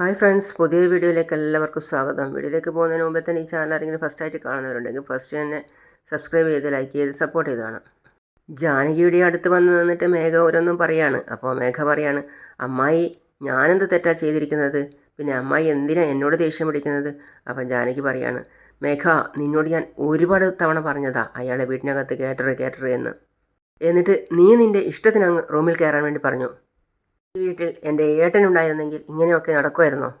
Hi friends പുതിയൊരു വീഡിയോയിലേക്ക് എല്ലാവർക്കും സ്വാഗതം. വീഡിയോയിലേക്ക് പോകുന്നതിന് മുമ്പേ തന്നെ ഈ ചാനൽ ആരെങ്കിലും ഫസ്റ്റ് ആയിട്ട് കാണുന്നവരുണ്ടെങ്കിൽ ഫസ്റ്റ് തന്നെ സബ്സ്ക്രൈബ് ചെയ്ത് ലൈക്ക് ചെയ്ത് സപ്പോർട്ട് ചെയ്താണ് ജാനകിയുടെ അടുത്ത് വന്ന് നിന്നിട്ട് മേഘ ഓരോന്നും പറയാണ്. അപ്പോൾ മേഘ പറയാണ് അമ്മായി ഞാനെന്ത് തെറ്റാ ചെയ്തിരിക്കുന്നത്? പിന്നെ അമ്മായി എന്തിനാ എന്നോട് ദേഷ്യം പിടിക്കുന്നത്? അപ്പം ജാനകി പറയാണ് മേഘ നിന്നോട് ഞാൻ ഒരുപാട് തവണ പറഞ്ഞതാ അയാളെ വീട്ടിനകത്ത് കയറ്ററ് കയറ്ററ് എന്ന്. എന്നിട്ട് നീ നിന്റെ ഇഷ്ടത്തിന് റൂമിൽ കയറാൻ വേണ്ടി പറഞ്ഞു. വീട്ടിൽ എന്റെ ഏട്ടനുണ്ടായിരുന്നെങ്കിൽ ഇങ്ങനെയൊക്കെ നടക്കുമായിരുന്നോ.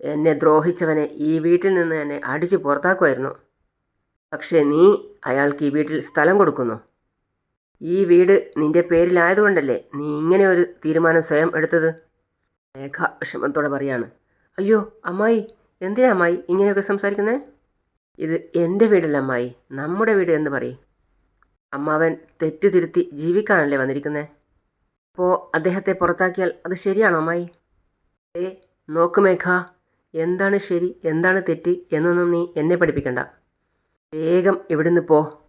എന്നെ ദ്രോഹിച്ചവനെ ഈ വീട്ടിൽ നിന്ന് എന്നെ അടിച്ച് പുറത്താക്കുമായിരുന്നു. പക്ഷേ നീ അയാൾക്ക് ഈ വീട്ടിൽ സ്ഥലം കൊടുക്കുന്നു. ഈ വീട് നിന്റെ പേരിലായതുകൊണ്ടല്ലേ നീ ഇങ്ങനെ ഒരു തീരുമാനം സ്വയം എടുത്തത്? മേഘ വിഷമത്തോടെ പറയാണ്. അയ്യോ അമ്മായി എന്തിനാ അമ്മായി ഇങ്ങനെയൊക്കെ സംസാരിക്കുന്നേ? ഇത് എന്റെ വീടല്ല അമ്മായി നമ്മുടെ വീട് എന്ന് പറയും. അമ്മാവൻ തെറ്റ് തിരുത്തി ജീവിക്കാനല്ലേ വന്നിരിക്കുന്നേ? അപ്പോൾ അദ്ദേഹത്തെ പുറത്താക്കിയാൽ അത് ശരിയാണോ അമ്മായി? ഏ നോക്ക് മേഘ എന്താണ് ശരി എന്താണ് തെറ്റ് എന്നൊന്നും നീ എന്നെ പഠിപ്പിക്കണ്ട. വേഗം ഇവിടുന്ന് പോ.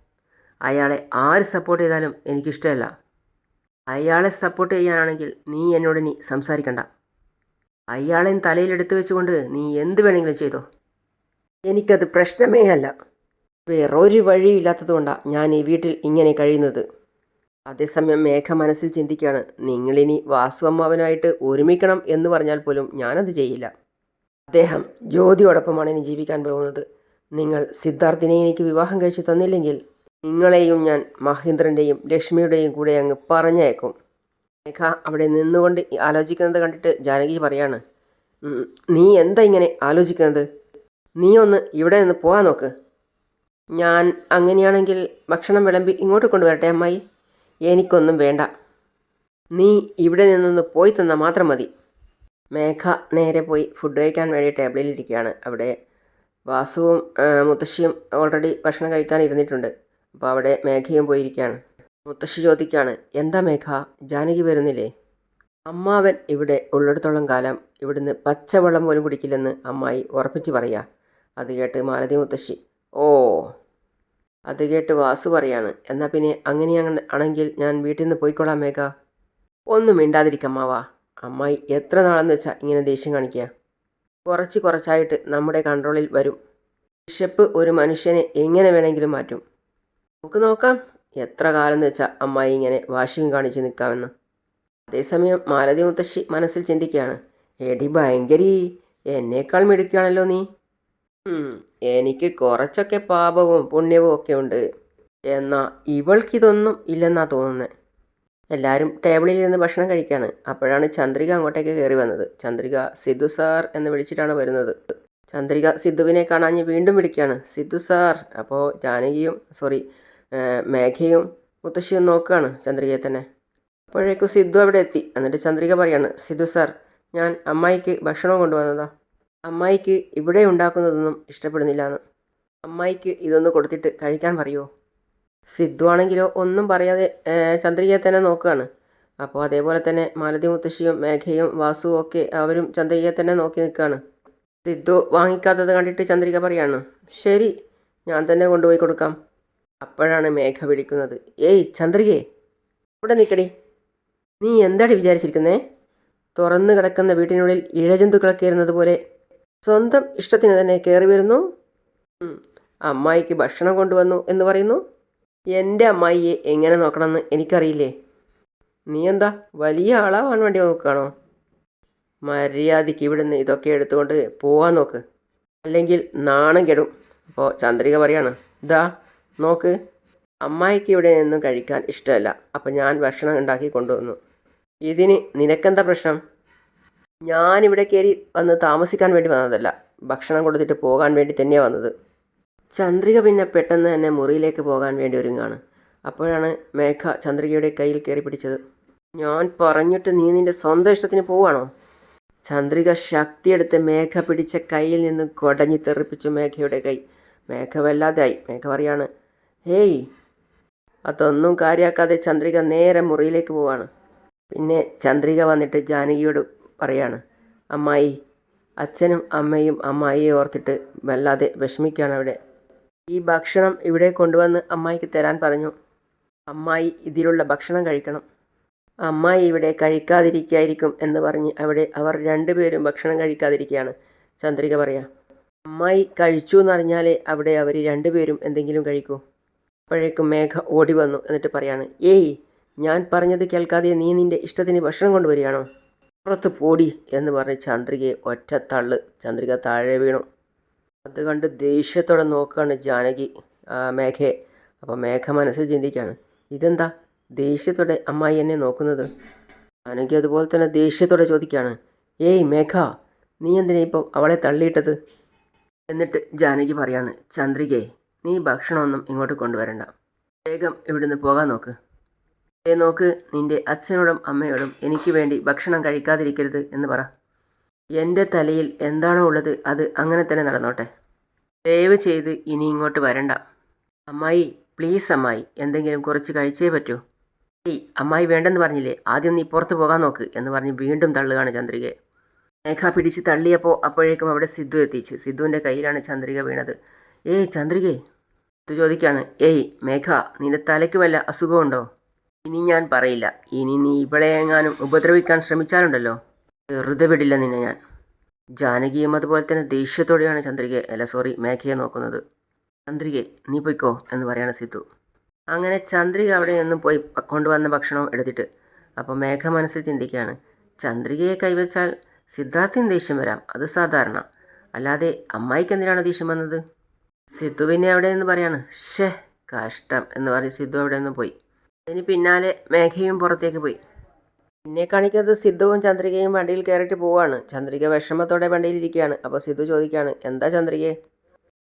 അയാളെ ആര് സപ്പോർട്ട് ചെയ്താലും എനിക്കിഷ്ടമല്ല. അയാളെ സപ്പോർട്ട് ചെയ്യാനാണെങ്കിൽ നീ എന്നോട് നീ സംസാരിക്കണ്ട. അയാളെ തലയിലെടുത്ത് വെച്ചുകൊണ്ട് നീ എന്ത് വേണമെങ്കിലും ചെയ്തോ. എനിക്കത് പ്രശ്നമേ അല്ല. വേറൊരു വഴിയില്ലാത്തതുകൊണ്ടാണ് ഞാൻ ഈ വീട്ടിൽ ഇങ്ങനെ കഴിയുന്നത്. അതേസമയം മേഘ മനസ്സിൽ ചിന്തിക്കുകയാണ് നിങ്ങളിനി വാസു അമ്മാവനായിട്ട് ഒരുമിക്കണം എന്ന് പറഞ്ഞാൽ പോലും ഞാനത് ചെയ്യില്ല. അദ്ദേഹം ജ്യോതിയോടൊപ്പമാണ് ഇനി ജീവിക്കാൻ പോകുന്നത്. നിങ്ങൾ സിദ്ധാർത്ഥിനെ എനിക്ക് വിവാഹം കഴിച്ചു തന്നില്ലെങ്കിൽ നിങ്ങളെയും ഞാൻ മഹേന്ദ്രന്റെയും ലക്ഷ്മിയുടെയും കൂടെ അങ്ങ് പറഞ്ഞേക്കും മേഘ അവിടെ നിന്നുകൊണ്ട് ആലോചിക്കുന്നത് കണ്ടിട്ട് ജാനകി പറയാണ് നീ എന്താ ഇങ്ങനെ ആലോചിക്കുന്നത്? നീ ഒന്ന് ഇവിടെ നിന്ന് പോകാൻ നോക്ക്. ഞാൻ അങ്ങനെയാണെങ്കിൽ ഭക്ഷണം വിളമ്പി ഇങ്ങോട്ട് കൊണ്ടുവരട്ടെ അമ്മായി? എനിക്കൊന്നും വേണ്ട. നീ ഇവിടെ നിന്നൊന്ന് പോയി തന്നാൽ മാത്രം മതി. മേഘ നേരെ പോയി ഫുഡ് കഴിക്കാൻ വേണ്ടി ടേബിളിലിരിക്കുകയാണ് അവിടെ വാസുവും മുത്തശ്ശിയും ഓൾറെഡി ഭക്ഷണം കഴിക്കാൻ ഇരുന്നിട്ടുണ്ട്. അപ്പോൾ അവിടെ മേഘയും പോയിരിക്കുകയാണ് മുത്തശ്ശി ചോദിക്കുകയാണ് എന്താ മേഘ? ജാനകി വരുന്നില്ലേ? അമ്മാവൻ ഇവിടെ ഉള്ളിടത്തോളം കാലം ഇവിടുന്ന് പച്ചവെള്ളം പോലും കുടിക്കില്ലെന്ന് അമ്മായി ഉറപ്പിച്ച് പറയുക അത് കേട്ട് മാലതി മുത്തശ്ശി ഓ അത് കേട്ട് വാസു പറയാണ്. എന്നാൽ പിന്നെ അങ്ങനെ ആണെങ്കിൽ ഞാൻ വീട്ടിൽ നിന്ന് പോയിക്കോളാം മേഘ. ഒന്നും മിണ്ടാതിരിക്കമ്മാവാ അമ്മായി എത്ര നാളെന്ന് വെച്ചാൽ ഇങ്ങനെ ദേഷ്യം കാണിക്കുക കുറച്ച് കുറച്ചായിട്ട് നമ്മുടെ കൺട്രോളിൽ വരും. ബിഷപ്പ് ഒരു മനുഷ്യനെ എങ്ങനെ വേണമെങ്കിലും മാറ്റും. നമുക്ക് നോക്കാം. എത്ര കാലം എന്ന് വെച്ചാൽ അമ്മായി ഇങ്ങനെ വാശിയും കാണിച്ച് നിൽക്കാമെന്ന് അതേസമയം മാലതി മുത്തശ്ശി മനസ്സിൽ ചിന്തിക്കുകയാണ് എടി ഭയങ്കരി. എന്നേക്കാൾ മിടുക്കുകയാണല്ലോ നീ. എനിക്ക് കുറച്ചൊക്കെ പാപവും പുണ്യവും ഒക്കെ ഉണ്ട്. എന്നാൽ ഇവൾക്കിതൊന്നും ഇല്ലെന്നാ തോന്നുന്നത് എല്ലാവരും ടേബിളിൽ ഇരുന്ന് ഭക്ഷണം കഴിക്കുകയാണ് അപ്പോഴാണ് ചന്ദ്രിക അങ്ങോട്ടേക്ക് കയറി വന്നത്. ചന്ദ്രിക സിദ്ധു സാർ എന്ന് വിളിച്ചിട്ടാണ് വരുന്നത്. ചന്ദ്രിക സിദ്ധുവിനെ കാണാഞ്ഞ് വീണ്ടും വിളിക്കുകയാണ് സിദ്ധു സാർ അപ്പോൾ ജാനകിയും സോറി മേഘയും മുത്തശ്ശിയും നോക്കുകയാണ് ചന്ദ്രികയെ തന്നെ. അപ്പോഴേക്കും സിദ്ധു അവിടെ എത്തി. എന്നിട്ട് ചന്ദ്രിക പറയാണ് സിദ്ധു സാർ ഞാൻ അമ്മായിക്ക് ഭക്ഷണം കൊണ്ടുവന്നതാ. അമ്മായിക്ക് ഇവിടെ ഉണ്ടാക്കുന്നതൊന്നും ഇഷ്ടപ്പെടുന്നില്ല എന്ന് അമ്മായിക്ക് ഇതൊന്ന് കൊടുത്തിട്ട് കഴിക്കാൻ പറയുമോ സിദ്ധു ആണെങ്കിലോ ഒന്നും പറയാതെ ചന്ദ്രികയെ തന്നെ നോക്കുകയാണ് അപ്പോൾ അതേപോലെ തന്നെ മാലതി മുത്തശ്ശിയും മേഘയും വാസുവും ഒക്കെ അവരും ചന്ദ്രികയെ തന്നെ നോക്കി നിൽക്കുകയാണ് സിദ്ധു വാങ്ങിക്കാത്തത് കണ്ടിട്ട് ചന്ദ്രിക പറയാണ് ശരി ഞാൻ തന്നെ കൊണ്ടുപോയി കൊടുക്കാം. അപ്പോഴാണ് മേഘ വിളിക്കുന്നത് ഏയ് ചന്ദ്രികേ ഇവിടെ നിൽക്കടി നീ എന്താടി വിചാരിച്ചിരിക്കുന്നേ? തുറന്നു കിടക്കുന്ന വീട്ടിനുള്ളിൽ ഇഴജന്തുക്കളൊക്കെ ഇരുന്നത് പോലെ സ്വന്തം ഇഷ്ടത്തിന് തന്നെ കയറി വരുന്നു. അമ്മായിക്ക് ഭക്ഷണം കൊണ്ടുവന്നു എന്ന് പറയുന്നു. എന്റെ അമ്മായിയെ എങ്ങനെ നോക്കണമെന്ന് എനിക്കറിയില്ലേ? നീ എന്താ വലിയ ആളാവാൻ വേണ്ടി നോക്കുകയാണോ? മര്യാദയ്ക്ക് ഇവിടുന്ന് ഇതൊക്കെ എടുത്തുകൊണ്ട് പോവാൻ നോക്ക്. അല്ലെങ്കിൽ നാണം കെടും. അപ്പോൾ ചന്ദ്രിക പറയാണ് ഇതാ നോക്ക്. അമ്മായിക്ക് ഇവിടെ നിന്നും കഴിക്കാൻ ഇഷ്ടമല്ല. അപ്പം ഞാൻ ഭക്ഷണം ഉണ്ടാക്കി കൊണ്ടുവന്നു. ഇതിന് നിനക്കെന്താ പ്രശ്നം? ഞാനിവിടെ കയറി വന്ന് താമസിക്കാൻ വേണ്ടി വന്നതല്ല. ഭക്ഷണം കൊടുത്തിട്ട് പോകാൻ വേണ്ടി തന്നെയാണ് വന്നത്. ചന്ദ്രിക പിന്നെ പെട്ടെന്ന് തന്നെ മുറിയിലേക്ക് പോകാൻ വേണ്ടി ഒരുങ്ങാണ്. അപ്പോഴാണ് മേഘ ചന്ദ്രികയുടെ കയ്യിൽ കയറി പിടിച്ചത്. ഞാൻ പറഞ്ഞിട്ട് നീ നിന്റെ സ്വന്തം ഇഷ്ടത്തിന് പോവാണോ? ചന്ദ്രിക ശക്തിയെടുത്ത് മേഘ പിടിച്ച കയ്യിൽ നിന്ന് കൊടഞ്ഞി തെറിപ്പിച്ചു മേഘയുടെ കൈ. മേഘ വല്ലാതായി. മേഘ പറയാണ് ഹേയ് അതൊന്നും കാര്യമാക്കാതെ ചന്ദ്രിക നേരെ മുറിയിലേക്ക് പോവാണ്. പിന്നെ ചന്ദ്രിക വന്നിട്ട് ജാനകിയോട് പറയാണ്. അമ്മായി അച്ഛനും അമ്മയും അമ്മായിയെ ഓർത്തിട്ട് വല്ലാതെ വിഷമിക്കുകയാണ് അവിടെ. ഈ ഭക്ഷണം ഇവിടെ കൊണ്ടുവന്ന് അമ്മായിക്ക് തരാൻ പറഞ്ഞു. അമ്മായി ഇതിലുള്ള ഭക്ഷണം കഴിക്കണം. അമ്മായി ഇവിടെ കഴിക്കാതിരിക്കായിരിക്കും എന്ന് പറഞ്ഞ് അവിടെ അവർ രണ്ടുപേരും ഭക്ഷണം കഴിക്കാതിരിക്കുകയാണ്. ചന്ദ്രിക പറയാം അമ്മായി കഴിച്ചു എന്നറിഞ്ഞാലേ അവിടെ അവർ രണ്ടുപേരും എന്തെങ്കിലും കഴിക്കൂ. അപ്പോഴേക്കും മേഘ ഓടി വന്നു എന്നിട്ട് പറയാണ് ഏയ് ഞാൻ പറഞ്ഞത് കേൾക്കാതെ നീ നിന്റെ ഇഷ്ടത്തിന് ഭക്ഷണം കൊണ്ടുവരികയാണോ? പുറത്ത് പോടി എന്ന് പറഞ്ഞ് ചന്ദ്രികയെ ഒറ്റ തള്ള് ചന്ദ്രിക താഴെ വീണു. അത് കണ്ട് ദേഷ്യത്തോടെ നോക്കുകയാണ് ജാനകി മേഘയെ. അപ്പോൾ മേഘ മനസ്സിൽ ചിന്തിക്കുകയാണ് ഇതെന്താ? ദേഷ്യത്തോടെ അമ്മായി എന്നെ നോക്കുന്നത്? ജാനകി അതുപോലെ തന്നെ ദേഷ്യത്തോടെ ചോദിക്കുകയാണ് ഏയ് മേഘ നീ എന്തിനാ ഇപ്പം അവളെ തള്ളിയിട്ടത്? എന്നിട്ട് ജാനകി പറയാണ് ചന്ദ്രികയെ നീ ഭക്ഷണമൊന്നും ഇങ്ങോട്ട് കൊണ്ടുവരണ്ട. വേഗം ഇവിടുന്ന് പോകാൻ നോക്ക്. ഏ നോക്ക് നിന്റെ അച്ഛനോടും അമ്മയോടും എനിക്ക് വേണ്ടി ഭക്ഷണം കഴിക്കാതിരിക്കരുത് എന്ന് പറ. എന്റെ തലയിൽ എന്താണോ ഉള്ളത് അത് അങ്ങനെ തന്നെ നടന്നോട്ടെ. ദയവ് ചെയ്ത് ഇനി ഇങ്ങോട്ട് വരണ്ട. അമ്മായി പ്ലീസ് അമ്മായി എന്തെങ്കിലും കുറച്ച് കഴിച്ചേ പറ്റൂ. ഏയ് അമ്മായി വേണ്ടെന്ന് പറഞ്ഞില്ലേ? ആദ്യം നീ പുറത്ത് പോകാൻ നോക്ക് എന്ന് പറഞ്ഞ് വീണ്ടും തള്ളുകയാണ് ചന്ദ്രികയെ. മേഘ പിടിച്ച് തള്ളിയപ്പോൾ അപ്പോഴേക്കും അവിടെ സിദ്ധു എത്തിച്ച് സിദ്ധുവിന്റെ കയ്യിലാണ് ചന്ദ്രിക വീണത്. ഏയ് ചന്ദ്രികേ. ഇത് ചോദിക്കാണ് ഏയ് മേഘ നിന്റെ തലയ്ക്ക് വല്ല അസുഖമുണ്ടോ? ഇനി ഞാൻ പറയില്ല. ഇനി നീ ഇവളെ എങ്ങാനും ഉപദ്രവിക്കാൻ ശ്രമിച്ചാലുണ്ടല്ലോ? വെറുതെ വിടില്ല നിന്നെ ഞാൻ. ജാനകിയും അതുപോലെ തന്നെ ദേഷ്യത്തോടെയാണ് ചന്ദ്രികയെ അല്ല സോറി മേഘയെ നോക്കുന്നത്. ചന്ദ്രികെ നീ പൊയ്ക്കോ എന്ന് പറയാണ് സിദ്ധു. അങ്ങനെ ചന്ദ്രിക അവിടെ നിന്നും പോയി കൊണ്ടുവന്ന ഭക്ഷണം എടുത്തിട്ട്. അപ്പോൾ മേഘ മനസ്സിൽ ചിന്തിക്കുകയാണ് ചന്ദ്രികയെ കൈവച്ചാൽ സിദ്ധാർത്ഥിന് ദേഷ്യം വരാം അത് സാധാരണ. അല്ലാതെ അമ്മായിക്ക് എന്തിനാണ് ദേഷ്യം വന്നത്? സിദ്ധു പിന്നെ അവിടെ നിന്ന് പറയാണ് ഷേ കഷ്ടം എന്ന് പറഞ്ഞ് സിദ്ധു അവിടെ നിന്ന് പോയി. അതിന് പിന്നാലെ മേഘയും പുറത്തേക്ക് പോയി. പിന്നെ കാണിക്കുന്നത് സിദ്ധുവും ചന്ദ്രികയും വണ്ടിയിൽ കയറിയിട്ട് പോവാണ്. ചന്ദ്രിക വിഷമത്തോടെ വണ്ടിയിലിരിക്കുകയാണ് അപ്പോൾ സിദ്ധു ചോദിക്കുകയാണ് എന്താ ചന്ദ്രികയെ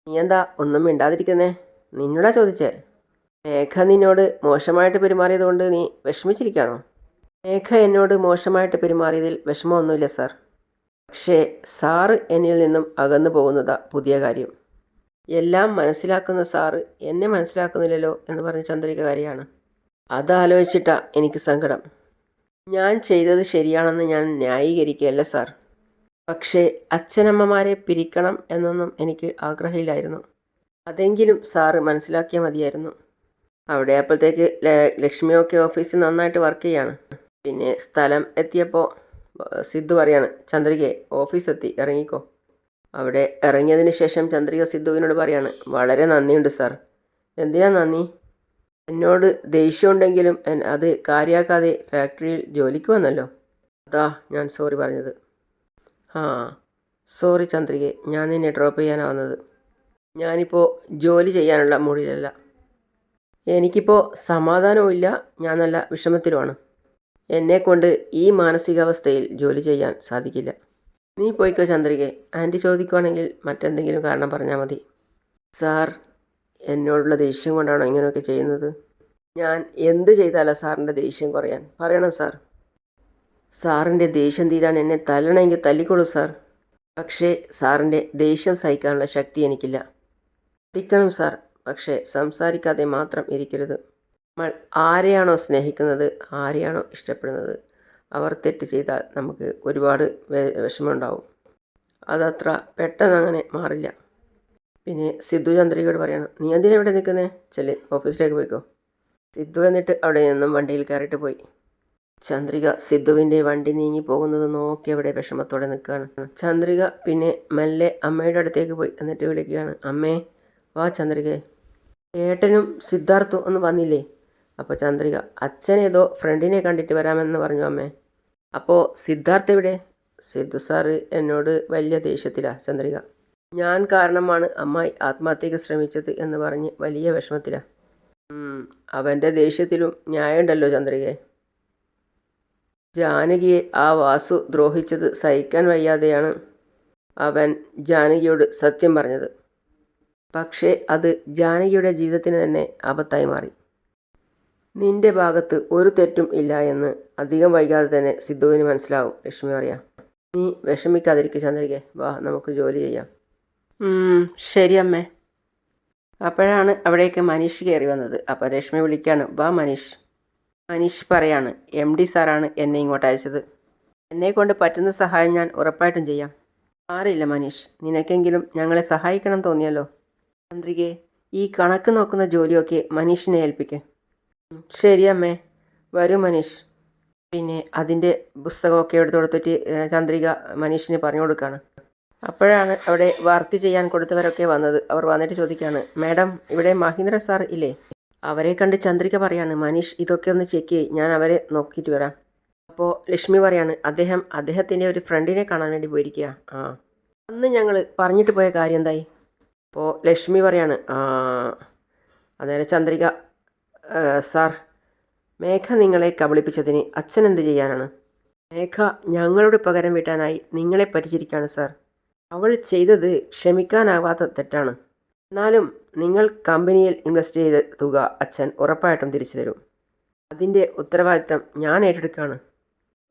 നീ എന്താ ഒന്നും മിണ്ടാതിരിക്കുന്നേ? നിന്നോടാ ചോദിച്ചേ. മേഘ നിന്നോട് മോശമായിട്ട് പെരുമാറിയത് കൊണ്ട് നീ വിഷമിച്ചിരിക്കുകയാണോ? മേഘ എന്നോട് മോശമായിട്ട് പെരുമാറിയതിൽ വിഷമമൊന്നുമില്ല സാർ. പക്ഷേ സാറ് എന്നിൽ നിന്നും അകന്നു പോകുന്നതാ പുതിയ കാര്യം. എല്ലാം മനസ്സിലാക്കുന്ന സാറ് എന്നെ മനസ്സിലാക്കുന്നില്ലല്ലോ എന്ന് പറഞ്ഞ് ചന്ദ്രിക കാര്യമാണ്. അതാലോചിച്ചിട്ടാ എനിക്ക് സങ്കടം. ഞാൻ ചെയ്തത് ശരിയാണെന്ന് ഞാൻ ന്യായീകരിക്കുകയല്ല സാർ. പക്ഷേ അച്ഛനമ്മമാരെ പിരിക്കണം എന്നൊന്നും എനിക്ക് ആഗ്രഹമില്ലായിരുന്നു. അതെങ്കിലും സാറ് മനസ്സിലാക്കിയാൽ മതിയായിരുന്നു. അവിടെ അപ്പോഴത്തേക്ക് ലക്ഷ്മിയൊക്കെ ഓഫീസിൽ നന്നായിട്ട് വർക്ക് ചെയ്യാണ്. പിന്നെ സ്ഥലം എത്തിയപ്പോൾ സിദ്ധു പറയാണ് ചന്ദ്രികയെ ഓഫീസ് എത്തി ഇറങ്ങിക്കോ. അവിടെ ഇറങ്ങിയതിന് ശേഷം ചന്ദ്രിക സിദ്ധുവിനോട് പറയാണ് വളരെ നന്ദിയുണ്ട് സാർ. എന്തിനാ നന്ദി? എന്നോട് ദേഷ്യമുണ്ടെങ്കിലും അത് കാര്യാക്കാതെ ഫാക്ടറിയിൽ ജോലിക്ക് വന്നല്ലോ. അതാ ഞാൻ സോറി പറഞ്ഞത്. ആ സോറി ചന്ദ്രികെ ഞാൻ നിന്നെ ഡ്രോപ്പ് ചെയ്യാനാണ് വന്നത്. ഞാനിപ്പോൾ ജോലി ചെയ്യാനുള്ള മൂഡിലല്ല എനിക്കിപ്പോൾ സമാധാനവും ഞാൻ നല്ല വിഷമത്തിലുമാണ്. എന്നെക്കൊണ്ട് ഈ മാനസികാവസ്ഥയിൽ ജോലി ചെയ്യാൻ സാധിക്കില്ല. നീ പോയിക്കോ ചന്ദ്രികെ. ആന്റി ചോദിക്കുവാണെങ്കിൽ മറ്റെന്തെങ്കിലും കാരണം പറഞ്ഞാൽ മതി. സാർ എന്നോടുള്ള ദേഷ്യം കൊണ്ടാണോ ഇങ്ങനെയൊക്കെ ചെയ്യുന്നത്? ഞാൻ എന്ത് ചെയ്താലാ സാറിന്റെ ദേഷ്യം കുറയാൻ? പറയണം സാർ. സാറിന്റെ ദേഷ്യം തീരാൻ എന്നെ തല്ലണമെങ്കിൽ തല്ലിക്കോളൂ സാർ. പക്ഷേ സാറിന്റെ ദേഷ്യം സഹിക്കാനുള്ള ശക്തി എനിക്കില്ല. പഠിക്കണം സാർ. പക്ഷേ സംസാരിക്കാതെ മാത്രം ഇരിക്കരുത്. നമ്മൾ ആരെയാണോ സ്നേഹിക്കുന്നത് ആരെയാണോ ഇഷ്ടപ്പെടുന്നത് അവർ തെറ്റ് ചെയ്താൽ നമുക്ക് ഒരുപാട് വിഷമമുണ്ടാവും അതത്ര പെട്ടെന്ന് അങ്ങനെ മാറില്ല. പിന്നെ സിദ്ധു ചന്ദ്രികയോട് പറയണം നീ എന്തിനാ ഇവിടെ നിൽക്കുന്നേ? ചെല്ലി ഓഫീസിലേക്ക് പോയിക്കോ. സിദ്ധു എന്നിട്ട് അവിടെ നിന്നും വണ്ടിയിൽ കയറിയിട്ട് പോയി. ചന്ദ്രിക സിദ്ധുവിന്റെ വണ്ടി നീങ്ങി പോകുന്നത് നോക്കി അവിടെ വിഷമത്തോടെ നിൽക്കുകയാണ്. ചന്ദ്രിക പിന്നെ മെല്ലെ അമ്മയുടെ അടുത്തേക്ക് പോയി എന്നിട്ട് വിളിക്കുകയാണ് അമ്മേ വാ ചന്ദ്രിക. ഏട്ടനും സിദ്ധാർത്ഥും ഒന്നും വന്നില്ലേ? അപ്പോൾ ചന്ദ്രിക അച്ഛനേതോ ഫ്രണ്ടിനെ കണ്ടിട്ട് വരാമെന്ന് പറഞ്ഞു അമ്മേ. അപ്പോൾ സിദ്ധാർത്ഥ എവിടെ? സിദ്ധു സാറ് എന്നോട് വലിയ ദേഷ്യത്തിലാണ് ചന്ദ്രിക. ഞാൻ കാരണമാണ് അമ്മായി ആത്മഹത്യക്ക് ശ്രമിച്ചത് എന്ന് പറഞ്ഞ് വലിയ വിഷമത്തിലാണ് അവന്റെ ദേഷ്യത്തിലും ന്യായമുണ്ടല്ലോ ചന്ദ്രികയെ ജാനകിയെ ആ വാസു ദ്രോഹിച്ചത് സഹിക്കാൻ വയ്യാതെയാണ് അവൻ ജാനകിയോട് സത്യം പറഞ്ഞത്. പക്ഷേ അത് ജാനകിയുടെ ജീവിതത്തിന് തന്നെ ആപത്തായി മാറി. നിന്റെ ഭാഗത്ത് ഒരു തെറ്റും ഇല്ല എന്ന് അധികം വൈകാതെ തന്നെ സിദ്ധുവിന് മനസ്സിലാവും. ലക്ഷ്മി പറയാം നീ വിഷമിക്കാതിരിക്കുക ചന്ദ്രികെ. വാ നമുക്ക് ജോലി ചെയ്യാം. ശരി അമ്മേ അപ്പോഴാണ് അവിടേക്ക് മനീഷ് കയറി വന്നത്. അപ്പോൾ രശ്മി വിളിക്കാണ് വാ മനീഷ്. മനീഷ് പറയാണ് എം ഡി സാറാണ് എന്നെ ഇങ്ങോട്ട് അയച്ചത്. എന്നെ കൊണ്ട് പറ്റുന്ന സഹായം ഞാൻ ഉറപ്പായിട്ടും ചെയ്യാം. മാറിയില്ല മനീഷ് നിനക്കെങ്കിലും ഞങ്ങളെ സഹായിക്കണം തോന്നിയല്ലോ. തന്ത്രികെ ഈ കണക്ക് നോക്കുന്ന ജോലിയൊക്കെ മനീഷിനെ ഏൽപ്പിക്കേ. ശരി അമ്മേ വരൂ മനീഷ്. പിന്നെ അതിന്റെ പുസ്തകമൊക്കെ എടുത്തു കൊടുത്തിട്ട് ചന്ദ്രിക മനീഷിന് പറഞ്ഞു കൊടുക്കുകയാണ് അപ്പോഴാണ് അവിടെ വർക്ക് ചെയ്യാൻ കൊടുത്തവരൊക്കെ വന്നത്. അവർ വന്നിട്ട് ചോദിക്കുകയാണ് മാഡം ഇവിടെ മഹീന്ദ്ര സാർ ഇല്ലേ? അവരെ കണ്ട് ചന്ദ്രിക പറയാണ് മനീഷ് ഇതൊക്കെ ഒന്ന് ചെക്ക് ചെയ്യ് ഞാൻ അവരെ നോക്കിയിട്ട് വരാം. അപ്പോൾ ലക്ഷ്മി പറയാണ് അദ്ദേഹം അദ്ദേഹത്തിന്റെ ഒരു ഫ്രണ്ടിനെ കാണാൻ വേണ്ടി പോയിരിക്കുക ആ. അന്ന് ഞങ്ങൾ പറഞ്ഞിട്ട് പോയ കാര്യം എന്തായി? അപ്പോൾ ലക്ഷ്മി പറയാണ് അന്നേരം ചന്ദ്രിക "ആ, സാർ മേഘ നിങ്ങളെ കബളിപ്പിച്ചതിന് അച്ഛൻ എന്ത് ചെയ്യാനാണ്? മേഘ ഞങ്ങളുടെ പകരം വീട്ടാനായി നിങ്ങളെ പരിചരിക്കുകയാണ് സാർ. അവൾ ചെയ്തത് ക്ഷമിക്കാനാവാത്ത തെറ്റാണ്. എന്നാലും നിങ്ങൾ കമ്പനിയിൽ ഇൻവെസ്റ്റ് ചെയ്ത തുക അച്ഛൻ ഉറപ്പായിട്ടും തിരിച്ചു തരും. അതിന്റെ ഉത്തരവാദിത്തം ഞാൻ ഏറ്റെടുക്കുകയാണ്.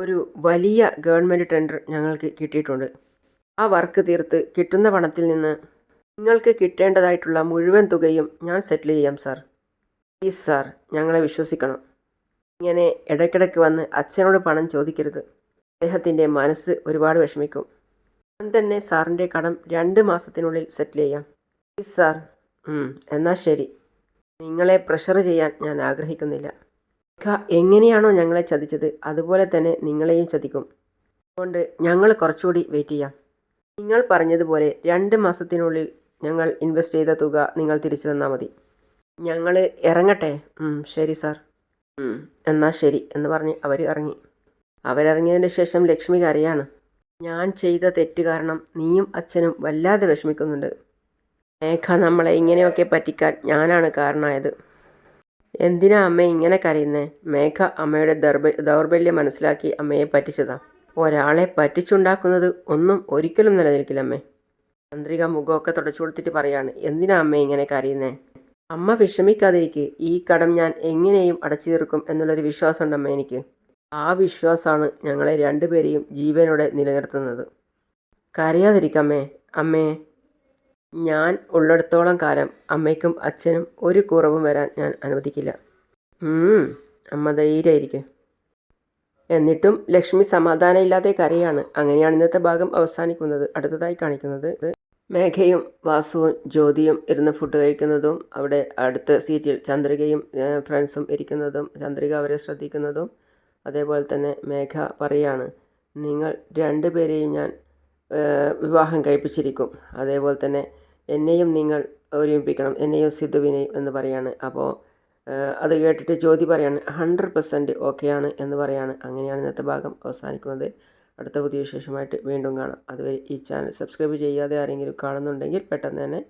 ഒരു വലിയ ഗവൺമെന്റ് ടെൻഡർ ഞങ്ങൾക്ക് കിട്ടിയിട്ടുണ്ട്. ആ വർക്ക് തീർത്ത് കിട്ടുന്ന പണത്തിൽ നിന്ന് നിങ്ങൾക്ക് കിട്ടേണ്ടതായിട്ടുള്ള മുഴുവൻ തുകയും ഞാൻ സെറ്റിൽ ചെയ്യാം സാർ. പ്ലീസ് സാർ ഞങ്ങളെ വിശ്വസിക്കണം. ഇങ്ങനെ ഇടയ്ക്കിടയ്ക്ക് വന്ന് അച്ഛനോട് പണം ചോദിക്കരുത്. അദ്ദേഹത്തിന്റെ മനസ്സ് ഒരുപാട് വിഷമിക്കും. ഞാൻ തന്നെ സാറിന്റെ കടം രണ്ട് മാസത്തിനുള്ളിൽ സെറ്റിൽ ചെയ്യാം. Please sir. എന്നാൽ ശരി. നിങ്ങളെ പ്രഷർ ചെയ്യാൻ ഞാൻ ആഗ്രഹിക്കുന്നില്ല. എങ്ങനെയാണോ ഞങ്ങളെ ചതിച്ചത് അതുപോലെ തന്നെ നിങ്ങളെയും ചതിക്കും. അതുകൊണ്ട് ഞങ്ങൾ കുറച്ചുകൂടി വെയിറ്റ് ചെയ്യാം. നിങ്ങൾ പറഞ്ഞതുപോലെ രണ്ട് മാസത്തിനുള്ളിൽ ഞങ്ങൾ ഇൻവെസ്റ്റ് ചെയ്ത തുക നിങ്ങൾ തിരിച്ചു തന്നാൽ മതി. ഞങ്ങൾ ഇറങ്ങട്ടെ. ശരി സാർ. എന്നാൽ ശരി എന്ന് പറഞ്ഞ് അവർ ഇറങ്ങി. അവരിറങ്ങിയതിന് ശേഷം ലക്ഷ്മി കരയാണ് ഞാൻ ചെയ്ത തെറ്റ് കാരണം നീയും അച്ഛനും വല്ലാതെ വിഷമിക്കുന്നുണ്ട്. മേഘ നമ്മളെ ഇങ്ങനെയൊക്കെ പറ്റിക്കാൻ ഞാനാണ് കാരണമായത്. എന്തിനാ അമ്മ ഇങ്ങനെ കരയുന്നേ? മേഘ അമ്മയുടെ ദൗർബ ദൗർബല്യം മനസ്സിലാക്കി അമ്മയെ പറ്റിച്ചതാ. ഒരാളെ പറ്റിച്ചുണ്ടാക്കുന്നത് ഒന്നും ഒരിക്കലും നിലനിൽക്കില്ല അമ്മേ. ചന്ദ്രിക മുഖമൊക്കെ തുടച്ചു കൊടുത്തിട്ട് പറയാണ് എന്തിനാ അമ്മ ഇങ്ങനെ കരയുന്നേ? അമ്മ വിഷമിക്കാതിരിക്ക്. ഈ കടം ഞാൻ എങ്ങനെയും അടച്ചു തീർക്കും എന്നുള്ളൊരു വിശ്വാസമുണ്ട് അമ്മ എനിക്ക്. ആ വിശ്വാസമാണ് ഞങ്ങളെ രണ്ടുപേരെയും ജീവനോടെ നിലനിർത്തുന്നത്. കരയാതിരിക്കമ്മേ അമ്മേ. ഞാൻ ഉള്ളിടത്തോളം കാലം അമ്മയ്ക്കും അച്ഛനും ഒരു കുറവും വരാൻ ഞാൻ അനുവദിക്കില്ല. അമ്മ ധൈര്യമായിരിക്കും. എന്നിട്ടും ലക്ഷ്മി സമാധാനമില്ലാതെ കരയാണ്. അങ്ങനെയാണ് ഇന്നത്തെ ഭാഗം അവസാനിക്കുന്നത്. അടുത്തതായി കാണിക്കുന്നത് മേഘയും വാസുവും ജ്യോതിയും ഇരുന്ന് ഫുഡ് കഴിക്കുന്നതും അവിടെ അടുത്ത സീറ്റിൽ ചന്ദ്രികയും ഫ്രണ്ട്സും ഇരിക്കുന്നതും ചന്ദ്രിക അവരെ ശ്രദ്ധിക്കുന്നതും അതേപോലെ തന്നെ മേഘ പറയാണ് നിങ്ങൾ രണ്ടുപേരെയും ഞാൻ വിവാഹം കഴിപ്പിച്ചിരിക്കും. അതേപോലെ തന്നെ എന്നെയും നിങ്ങൾ ഒരുമിപ്പിക്കണം. എന്നെയും സിദ്ധുവിനെയും എന്ന് പറയാണ്. അപ്പോൾ അത് കേട്ടിട്ട് ജ്യോതി പറയാണ് ഹൺഡ്രഡ് പെർസെന്റ് ഓക്കെയാണ് എന്ന് പറയാണ്. അങ്ങനെയാണ് ഇന്നത്തെ ഭാഗം അവസാനിക്കുന്നത്. അടുത്ത പുതിയ വിശേഷമായിട്ട് വീണ്ടും കാണാം. അതുവരെ ഈ ചാനൽ സബ്സ്ക്രൈബ് ചെയ്യാതെ ആരെങ്കിലും കാണുന്നുണ്ടെങ്കിൽ പെട്ടെന്ന് തന്നെ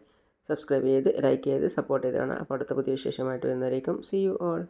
സബ്സ്ക്രൈബ് ചെയ്ത് ലൈക്ക് ചെയ്ത് സപ്പോർട്ട് ചെയ്ത് കാണാം. അപ്പോൾ അടുത്ത പുതിയ വിശേഷമായിട്ട് വരുന്നവരേക്കും സി യു ഓൾ